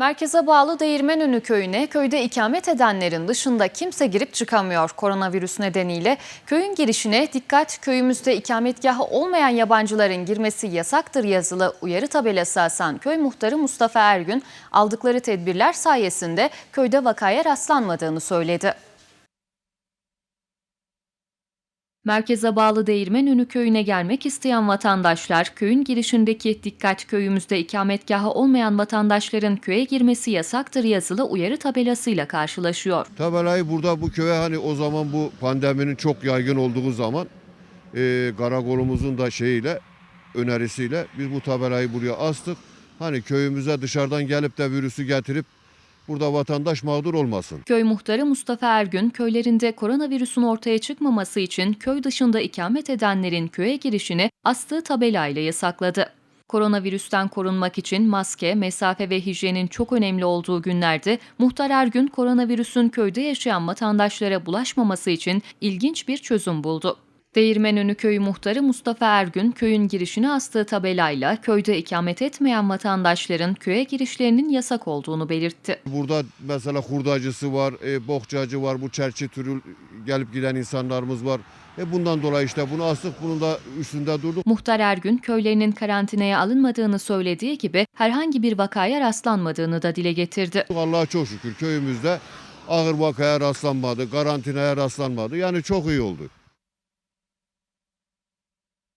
Merkeze bağlı Değirmenönü köyüne köyde ikamet edenlerin dışında kimse girip çıkamıyor. Koronavirüs nedeniyle köyün girişine dikkat köyümüzde ikametgahı olmayan yabancıların girmesi yasaktır yazılı uyarı tabelası asan köy muhtarı Mustafa Ergün aldıkları tedbirler sayesinde köyde vakaya rastlanmadığını söyledi. Merkeze bağlı Değirmenönü köyüne gelmek isteyen vatandaşlar köyün girişindeki dikkat köyümüzde ikametgahı olmayan vatandaşların köye girmesi yasaktır yazılı uyarı tabelasıyla karşılaşıyor. Tabelayı burada bu köye hani o zaman bu pandeminin çok yaygın olduğu zaman e, karakolumuzun da şeyiyle önerisiyle biz bu tabelayı buraya astık. Hani köyümüze dışarıdan gelip de virüsü getirip burada vatandaş mağdur olmasın. Köy muhtarı Mustafa Ergün, köylerinde koronavirüsün ortaya çıkmaması için köy dışında ikamet edenlerin köye girişini astığı tabelayla yasakladı. Koronavirüsten korunmak için maske, mesafe ve hijyenin çok önemli olduğu günlerde Muhtar Ergün koronavirüsün köyde yaşayan vatandaşlara bulaşmaması için ilginç bir çözüm buldu. Değirmenönü Köyü muhtarı Mustafa Ergün, köyün girişine astığı tabelayla köyde ikamet etmeyen vatandaşların köye girişlerinin yasak olduğunu belirtti. Burada mesela hurdacısı var, e, bohçacı var, bu çerçi türü gelip giden insanlarımız var. E bundan dolayı işte bunu astık, bunun da üstünde durduk. Muhtar Ergün köylerinin karantinaya alınmadığını söylediği gibi herhangi bir vakaya rastlanmadığını da dile getirdi. Allah'a çok şükür köyümüzde ağır vakaya rastlanmadı, karantinaya rastlanmadı. Yani çok iyi oldu.